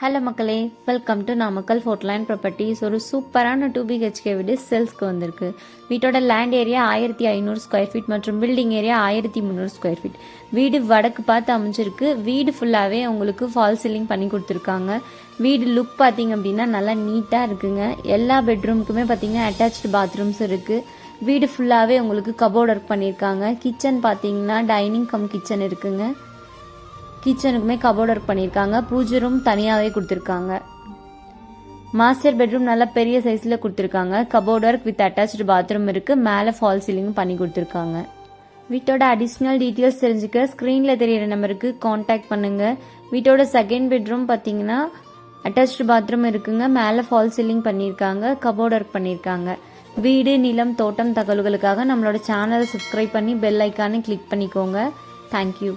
Hello மக்களே. Welcome to Namakkal fort Fortline properties ஒரு சூப்பரான டூ பிஹெச்கே வீடு சேல்ஸ்க்கு வந்திருக்கு. வீட்டோட லேண்ட் ஏரியா ஆயிரத்தி ஐநூறு ஸ்கொயர் ஃபீட் மற்றும் பில்டிங் ஏரியா ஆயிரத்தி முந்நூறு ஸ்கொயர் ஃபீட் வீடு வடக்கு பார்த்து அமைஞ்சிருக்கு. வீடு ஃபுல்லாகவே உங்களுக்கு ஃபால் சீலிங் பண்ணி கொடுத்துருக்காங்க. வீடு லுக் பார்த்தீங்க அப்படின்னா நல்லா நீட்டாக இருக்குங்க. எல்லா பெட்ரூமுக்குமே பார்த்தீங்கன்னா அட்டாச்டு பாத்ரூம்ஸ் இருக்குது வீடு ஃபுல்லாகவே உங்களுக்கு கபோர்ட் ஒர்க் பண்ணியிருக்காங்க. கிச்சன் பார்த்தீங்கன்னா டைனிங் கம் கிச்சன் இருக்குங்க. கிச்சனுக்குமே கபோர்ட் ஒர்க் பண்ணியிருக்காங்க. பூஜை ரூம் தனியாகவே கொடுத்துருக்காங்க. மாஸ்டர் பெட்ரூம் நல்லா பெரிய சைஸில் கொடுத்துருக்காங்க. Cupboard work with attached bathroom இருக்குது மேலே ஃபால் சீலிங் பண்ணி கொடுத்துருக்காங்க. வீட்டோட அடிஷ்னல் டீட்டெயில்ஸ் தெரிஞ்சுக்க ஸ்க்ரீனில் தெரியிற நம்பருக்கு காண்டாக்ட் பண்ணுங்கள் வீட்டோட செகண்ட் பெட்ரூம் பார்த்தீங்கன்னா அட்டாச்டு பாத்ரூம் இருக்குங்க. மேலே ஃபால் சீலிங் பண்ணியிருக்காங்க. கபோர்ட் ஒர்க் பண்ணியிருக்காங்க. வீடு நிலம் தோட்டம் தகவல்களுக்காக நம்மளோட சேனலை சப்ஸ்கிரைப் பண்ணி பெல் ஐக்கானு கிளிக் பண்ணிக்கோங்க. Thank you